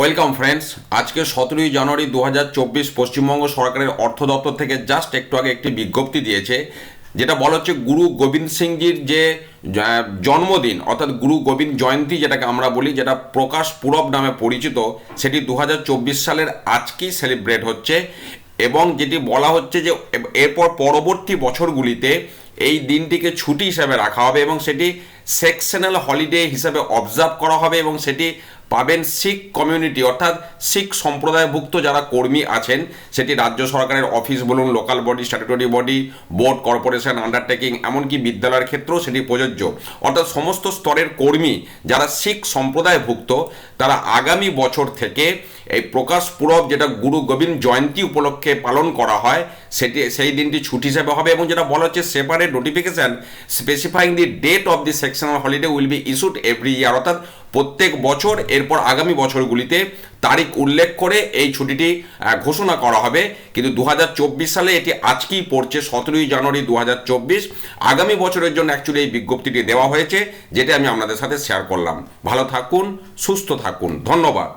Welcome friends আজকে সতেরোই জানুয়ারি দু হাজার চব্বিশ পশ্চিমবঙ্গ সরকারের অর্থ দপ্তর থেকে জাস্ট একটু আগে একটি বিজ্ঞপ্তি দিয়েছে, যেটা বলা হচ্ছে গুরু গোবিন্দ সিংজির যে জন্মদিন, অর্থাৎ গুরু গোবিন্দ জয়ন্তী যেটাকে আমরা বলি, যেটা প্রকাশ পুরব নামে পরিচিত, সেটি দু হাজার চব্বিশ সালের আজকেই সেলিব্রেট হচ্ছে এবং যেটি বলা হচ্ছে যে এরপর পরবর্তী বছরগুলিতে এই দিনটিকে ছুটি হিসাবে রাখা হবে এবং সেটি সেকশনাল হলিডে হিসাবে অবজার্ভ করা হবে এবং সেটি পাবেন শিখ কমিউনিটি অর্থাৎ শিখ সম্প্রদায়ভুক্ত যারা কর্মী আছেন, সেটি রাজ্য সরকারের অফিস বলুন local body statutory body board corporation undertaking এমনকি বিদ্যালয়ের ক্ষেত্রেও সেটি প্রযোজ্য। অর্থাৎ সমস্ত স্তরের কর্মী যারা শিখ সম্প্রদায়ভুক্ত, তারা আগামী বছর থেকে এই প্রকাশ পুরব যেটা গুরু গোবিন্দ জয়ন্তী উপলক্ষে পালন করা হয় সেটি, সেই দিনটি ছুটি হিসেবে হবে এবং যেটা বলা হচ্ছে separate notification specifying the date of the sectional holiday will be issued every year অর্থাৎ প্রত্যেক বছর, এরপর আগামী বছরগুলিতে তারিখ উল্লেখ করে এই ছুটিটি ঘোষণা করা হবে। কিন্তু দু হাজার চব্বিশ সালে এটি আজকেই পড়ছে, সতেরোই জানুয়ারি দু হাজার চব্বিশ। আগামী বছরের জন্য অ্যাকচুয়ালি এই বিজ্ঞপ্তিটি দেওয়া হয়েছে, যেটা আমি আপনাদের সাথে শেয়ার করলাম। ভালো থাকুন, সুস্থ থাকুন। ধন্যবাদ।